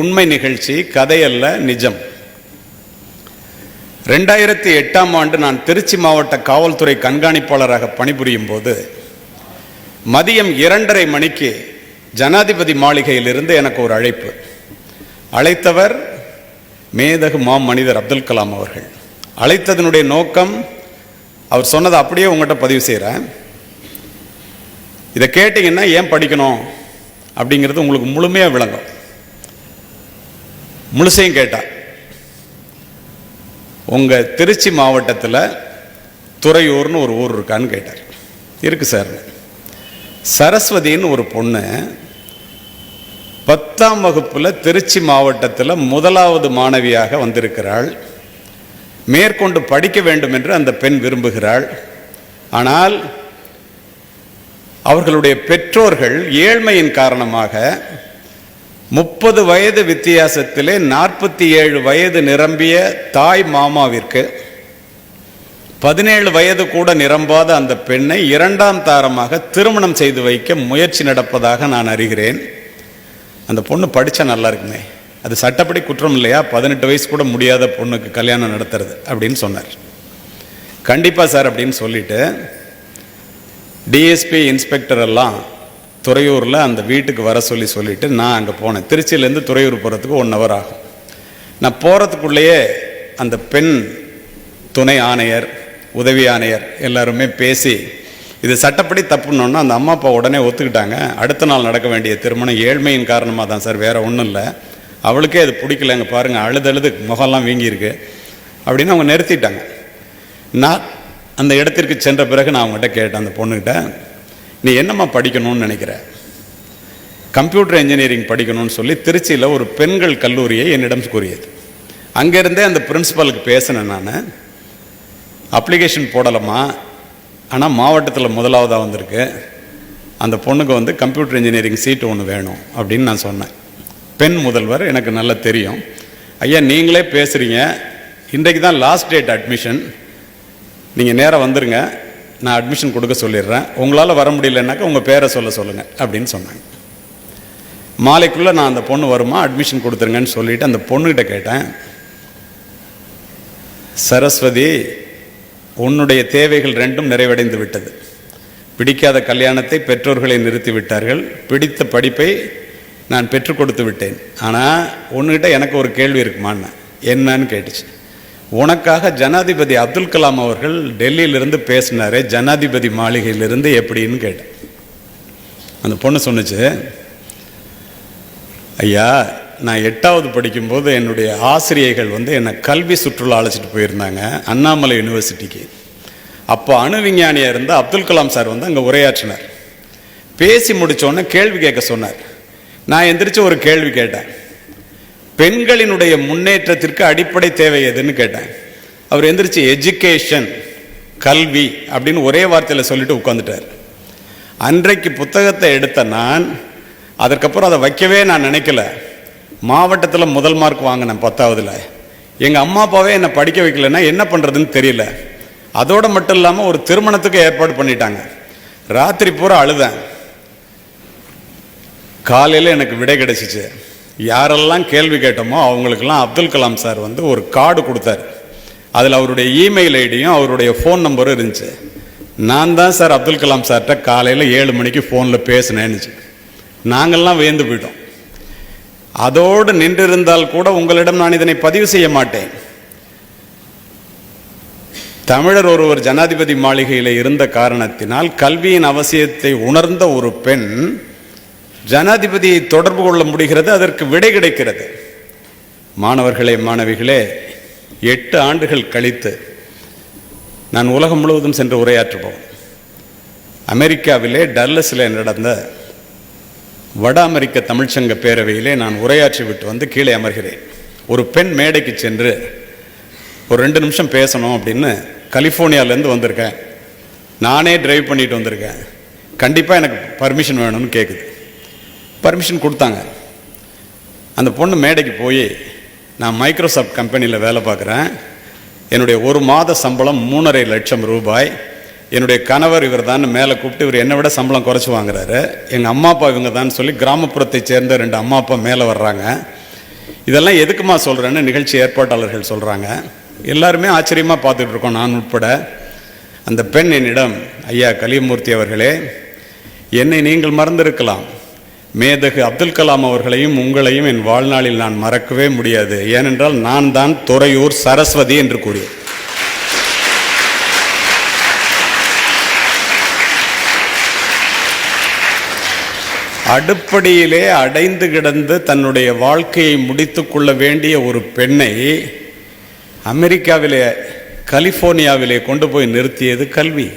உண்மை நிகழ்ச்சி கதையல்ல நிஜம். ரெண்டாயிரத்தி எட்டாம் ஆண்டு நான் திருச்சி மாவட்ட காவல்துறை கண்காணிப்பாளராக பணிபுரியும் போது மதியம் இரண்டரை மணிக்கு ஜனாதிபதி மாளிகையிலிருந்து எனக்கு ஒரு அழைப்பு. அழைத்தவர் மேதகு மாம் மனிதர் அப்துல் கலாம் அவர்கள். அழைத்ததனுடைய நோக்கம் அவர் சொன்னதை அப்படியே உங்கள்கிட்ட பதிவு செய்கிறேன் இதை கேட்டிங்கன்னா ஏன் படிக்கணும் அப்படிங்கிறது உங்களுக்கு முழுமையாக விளங்கும். முழுசையும் கேட்டா. உங்கள் திருச்சி மாவட்டத்தில் துறையூர்னு ஒரு ஊர் இருக்கான்னு கேட்டார். இருக்கு சார். சரஸ்வதின்னு ஒரு பொண்ணு பத்தாம் வகுப்பில் திருச்சி மாவட்டத்தில் முதலாவது மாணவியாக வந்திருக்கிறாள். மேற்கொண்டு படிக்க வேண்டும் என்று அந்த பெண் விரும்புகிறாள். ஆனால் அவர்களுடைய பெற்றோர்கள் ஏழ்மையின் காரணமாக முப்பது வயது வித்தியாசத்திலே நாற்பத்தி ஏழு வயது நிரம்பிய தாய் மாமாவிற்கு பதினேழு வயது கூட நிரம்பாத அந்த பெண்ணை இரண்டாம் தாரமாக திருமணம் செய்து வைக்க முயற்சி நடப்பதாக நான் அறிகிறேன். அந்த பொண்ணு படித்தா நல்லா இருக்குமே. அது சட்டப்படி குற்றம் இல்லையா? பதினெட்டு வயசு கூட முடியாத பொண்ணுக்கு கல்யாணம் நடத்துறது அப்படின்னு சொன்னார். கண்டிப்பாக சார் அப்படின்னு சொல்லிட்டு டிஎஸ்பி இன்ஸ்பெக்டர் எல்லாம் துறையூரில் அந்த வீட்டுக்கு வர சொல்லி சொல்லிவிட்டு நான் அங்கே போனேன். திருச்சியிலேருந்து துறையூர் போகிறதுக்கு ஒன் ஹவர் ஆகும். நான் போகிறதுக்குள்ளேயே அந்த பெண் துணை ஆணையர் உதவி ஆணையர் எல்லாருமே பேசி இது சட்டப்படி தப்புனோன்னா அந்த அம்மா அப்பா உடனே ஒத்துக்கிட்டாங்க. அடுத்த நாள் நடக்க வேண்டிய திருமணம் ஏழ்மையின் காரணமாக தான் சார் வேறு ஒன்றும் இல்லை. அவளுக்கே அது பிடிக்கலங்க பாருங்கள் அழுது அழுது முகம்லாம் வீங்கியிருக்கு. அப்படின்னு அவங்க நிறுத்திட்டாங்க. நான் அந்த இடத்திற்கு சென்ற பிறகு நான் அவங்ககிட்ட கேட்டேன் அந்த பொண்ணுக்கிட்ட நீ என்னம்மா படிக்கணும்னு நினைக்கிற? கம்ப்யூட்டர் இன்ஜினியரிங் படிக்கணும்னு சொல்லி திருச்சியில் ஒரு பெண்கள் கல்லூரியை என்னிடம் கூறியது. அங்கேருந்தே அந்த பிரின்சிபாலுக்கு பேசினேன் நான். அப்ளிகேஷன் போடலாமா ஆனால் மாவட்டத்தில் முதலாவதாக வந்திருக்கு. அந்த பொண்ணுக்கு வந்து கம்ப்யூட்டர் இன்ஜினியரிங் சீட்டு ஒன்று வேணும் அப்படின்னு நான் சொன்னேன். பெண் முதல்வர் எனக்கு நல்லா தெரியும். ஐயா நீங்களே பேசுகிறீங்க இன்றைக்கு தான் லாஸ்ட் டேட் அட்மிஷன் நீங்கள் நேராக வந்துருங்க. நான் அட்மிஷன் கொடுக்க சொல்லிடுறேன். உங்களால் வர முடியலன்னாக்கா உங்கள் பேரை சொல்ல சொல்லுங்கள் அப்படின்னு சொன்னாங்க. மாலைக்குள்ளே நான் அந்த பொண்ணு வருமா அட்மிஷன் கொடுத்துருங்கன்னு சொல்லிட்டு அந்த பொண்ணுகிட்ட கேட்டேன். சரஸ்வதி உன்னுடைய தேவைகள் ரெண்டும் நிறைவடைந்து விட்டது. பிடிக்காத கல்யாணத்தை பெற்றோர்களை நிறுத்தி விட்டார்கள். பிடித்த படிப்பை நான் பெற்றுக் கொடுத்து விட்டேன். ஆனால் உன்கிட்ட எனக்கு ஒரு கேள்வி இருக்குமான்னு என்னன்னு கேட்டுச்சு. உனக்காக ஜனாதிபதி அப்துல் கலாம் அவர்கள் டெல்லியிலிருந்து பேசினார் ஜனாதிபதி மாளிகையிலிருந்து எப்படின்னு கேட்டேன். அந்த பொண்ணு சொன்னுச்சு ஐயா நான் எட்டாவது படிக்கும்போது என்னுடைய ஆசிரியைகள் வந்து என்னை கல்வி சுற்றுலா அழைச்சிட்டு போயிருந்தாங்க அண்ணாமலை யூனிவர்சிட்டிக்கு. அப்போ அணு விஞ்ஞானியாக இருந்த அப்துல் கலாம் சார் வந்து அங்கே உரையாற்றினார். பேசி முடித்தோடனே கேள்வி கேட்க சொன்னார். நான் எந்திரிச்சு ஒரு கேள்வி கேட்டேன். பெண்களினுடைய முன்னேற்றத்திற்கு அடிப்படை தேவை எதுன்னு கேட்டேன். அவர் எந்திரிச்சு எஜுகேஷன் கல்வி அப்படின்னு ஒரே வார்த்தையில் சொல்லிட்டு உட்காந்துட்டார் அன்றைக்கு புத்தகத்தை எடுத்த நான் அதற்கப்புறம் அதை வைக்கவே நான் நினைக்கல. மாவட்டத்தில் முதல் மார்க் வாங்கினேன் பத்தாவதுல. எங்கள் அம்மா அப்பாவே என்னை படிக்க வைக்கலன்னா என்ன பண்ணுறதுன்னு தெரியல. அதோடு மட்டும் இல்லாமல் ஒரு திருமணத்துக்கு ஏற்பாடு பண்ணிட்டாங்க. ராத்திரி பூரா அழுதேன். காலையில் எனக்கு விடை கிடைச்சிச்சு. யாரெல்லாம் கேள்வி கேட்டோமோ அவங்களுக்கெல்லாம் அப்துல் கலாம் சார் வந்து ஒரு கார்டு கொடுத்தாரு. அதில் அவருடைய இமெயில் ஐடியும் அவருடைய ஃபோன் நம்பரும் இருந்துச்சு. நான் தான் சார் அப்துல் கலாம் சார்கிட்ட காலையில் ஏழு மணிக்கு ஃபோனில் பேசினேன்னுச்சு நாங்கள்லாம் வேந்து போயிட்டோம். அதோடு நின்றிருந்தால் கூட உங்களிடம் நான் இதனை பதிவு செய்ய மாட்டேன். தமிழர் ஒருவர் ஜனாதிபதி மாளிகையில் இருந்த காரணத்தினால் கல்வியின் அவசியத்தை உணர்ந்த ஒரு பெண் ஜனாதிபதியை தொடர்பு கொள்ள முடிகிறது அதற்கு விடை கிடைக்கிறது. மாணவர்களே மாணவிகளே எட்டு ஆண்டுகள் கழித்து நான் உலகம் முழுவதும் சென்று உரையாற்றுவோம். அமெரிக்காவிலே டல்லஸில் நடந்த வட அமெரிக்க தமிழ்ச்சங்க பேரவையிலே நான் உரையாற்றி விட்டு வந்து கீழே அமர்கிறேன். ஒரு பெண் மேடைக்கு சென்று ஒரு ரெண்டு நிமிஷம் பேசணும் அப்படின்னு கலிஃபோர்னியாவிலேருந்து வந்திருக்கேன். நானே டிரைவ் பண்ணிட்டு வந்திருக்கேன். கண்டிப்பாக எனக்கு பர்மிஷன் வேணும்னு கேட்குது பர்மிஷன் கொடுத்தாங்க. அந்த பொண்ணு மேடைக்கு போய் நான் மைக்ரோசாஃப்ட் கம்பெனியில் வேலை பார்க்குறேன். என்னுடைய ஒரு மாத சம்பளம் மூணரை லட்சம் ரூபாய். என்னுடைய கணவர் இவர் தான் மேலே கூப்பிட்டு இவர் என்னை விட சம்பளம் குறைச்சி வாங்குறாரு. எங்கள் அம்மா அப்பா இவங்க தான் சொல்லி கிராமப்புறத்தை சேர்ந்த ரெண்டு அம்மா அப்பா மேலே வர்றாங்க. இதெல்லாம் எதுக்குமா சொல்கிறேன்னு நிகழ்ச்சி ஏற்பாட்டாளர்கள் சொல்கிறாங்க எல்லாருமே ஆச்சரியமாக பார்த்துட்டு இருக்கோம் நான் உட்பட. அந்த பெண் என்னிடம் ஐயா கலியமூர்த்தி அவர்களே என்னை நீங்கள் மறந்திருக்கலாம். மேதகு அப்துல் கலாம் அவர்களையும் உங்களையும் என் வாழ்நாளில் நான் மறக்கவே முடியாது. ஏனென்றால் நான் தான் துறையூர் சரஸ்வதி என்று கூறியேன் அடுப்படியிலே அடைந்து கிடந்து தன்னுடைய வாழ்க்கையை முடித்து கொள்ள வேண்டிய ஒரு பெண்ணை அமெரிக்காவிலே கலிஃபோர்னியாவிலே கொண்டு போய் நிறுத்தியது கல்வி.